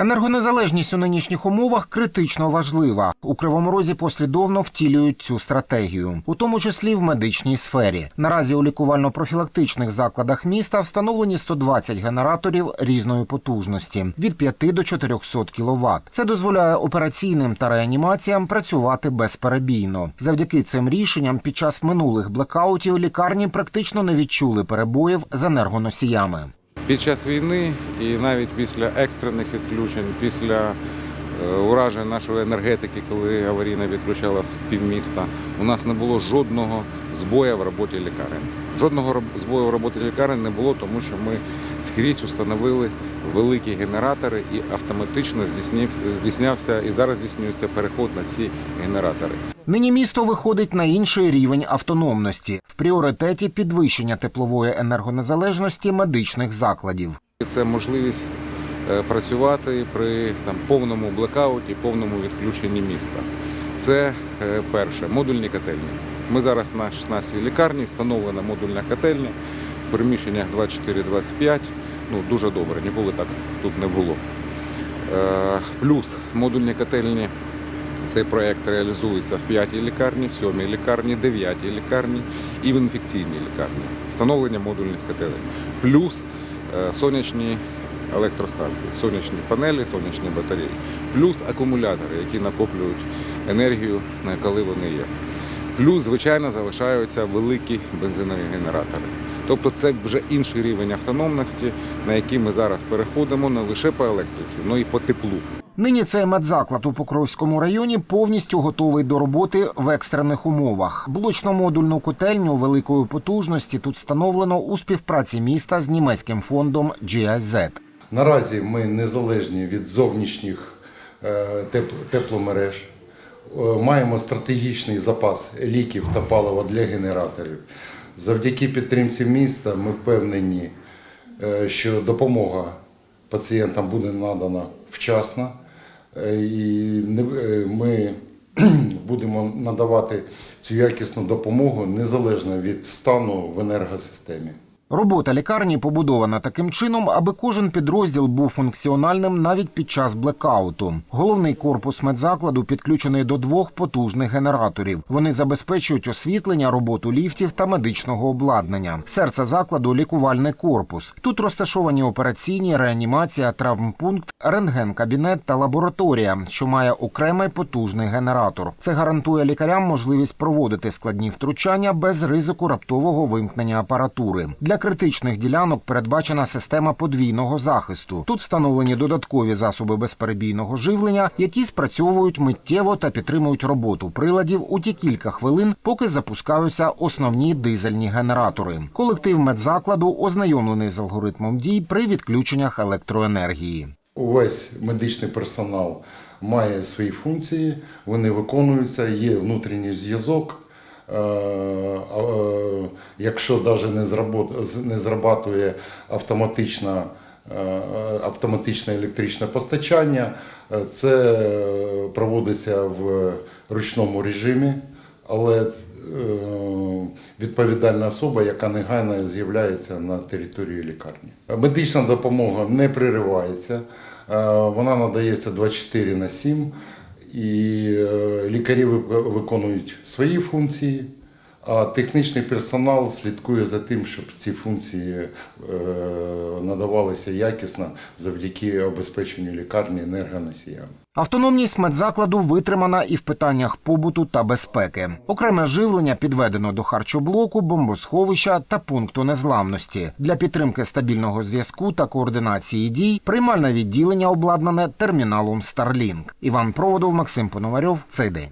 Енергонезалежність у нинішніх умовах критично важлива. У Кривому Розі послідовно втілюють цю стратегію, у тому числі в медичній сфері. Наразі у лікувально-профілактичних закладах міста встановлені 120 генераторів різної потужності від 5 до 400 кВт. Це дозволяє операційним та реанімаціям працювати безперебійно. Завдяки цим рішенням під час минулих блекаутів лікарні практично не відчули перебоїв з енергоносіями. Під час війни і навіть після екстрених відключень, після е, уражень нашої енергетики, коли аварійно відключалась півміста, у нас не було жодного збою в роботі лікарень. Жодного збою в роботі лікарень не було, тому що ми скрізь установили великі генератори і автоматично здійснявся і зараз здійснюється переход на ці генератори. Нині місто виходить на інший рівень автономності в пріоритеті підвищення теплової енергонезалежності медичних закладів. Це можливість е, працювати при там, повному блекауті, повному відключенні міста. Це е, перше, модульні котельні. Ми зараз на 16 лікарні, встановлена модульна котельня в приміщеннях 24-25. Ну, дуже добре, ніколи так тут не було. Е, Плюс модульні котельні. Цей проєкт реалізується в 5-й лікарні, 7-й лікарні, 9-й лікарні і в інфекційній лікарні. Встановлення модульних котелень. Плюс е, сонячні електростанції, сонячні панелі, сонячні батареї, плюс акумулятори, які накоплюють енергію, е, коли вони є. Плюс, звичайно, залишаються великі бензинові генератори. Тобто це вже інший рівень автономності, на який ми зараз переходимо не лише по електриці, але й по теплу. Нині цей медзаклад у Покровському районі повністю готовий до роботи в екстрених умовах. Блочно-модульну котельню великої потужності тут встановлено у співпраці міста з німецьким фондом GIZ. Наразі ми незалежні від зовнішніх е, тепломереж. Е, Маємо стратегічний запас ліків та палива для генераторів. Завдяки підтримці міста ми впевнені, е, що допомога пацієнтам буде надана вчасно. Е, І ми будемо надавати цю якісну допомогу незалежно від стану в енергосистемі. Робота лікарні побудована таким чином, аби кожен підрозділ був функціональним навіть під час блекауту. Головний корпус медзакладу підключений до двох потужних генераторів. Вони забезпечують освітлення, роботу ліфтів та медичного обладнання. Серце закладу лікувальний корпус. Тут розташовані операційні, реанімація, травмпункт, рентген-кабінет та лабораторія, що має окремий потужний генератор. Це гарантує лікарям можливість проводити складні втручання без ризику раптового вимкнення апаратури. Для критичних ділянок передбачена система подвійного захисту. Тут встановлені додаткові засоби безперебійного живлення, які спрацьовують миттєво та підтримують роботу приладів у ті кілька хвилин, поки запускаються основні дизельні генератори. Колектив медзакладу ознайомлений з алгоритмом дій при відключеннях електроенергії. Увесь медичний персонал має свої функції, вони виконуються, є внутрішній зв'язок. Е, е, Якщо навіть не зрабатує автоматична, е, автоматичне електричне постачання, це проводиться в ручному режимі, але відповідальна особа, яка негайно з'являється на території лікарні. Медична допомога не приривається, е, вона надається 24 на 7, і е, лікарі виконують свої функції. А технічний персонал слідкує за тим, щоб ці функції е, надавалися якісно завдяки обезпеченню лікарні енергоносіями. Автономність медзакладу витримана і в питаннях побуту та безпеки. Окреме живлення підведено до харчоблоку, бомбосховища та пункту незламності. Для підтримки стабільного зв'язку та координації дій приймальне відділення обладнане терміналом Starlink. Іван Проводов, Максим Пономарьов. Цей день.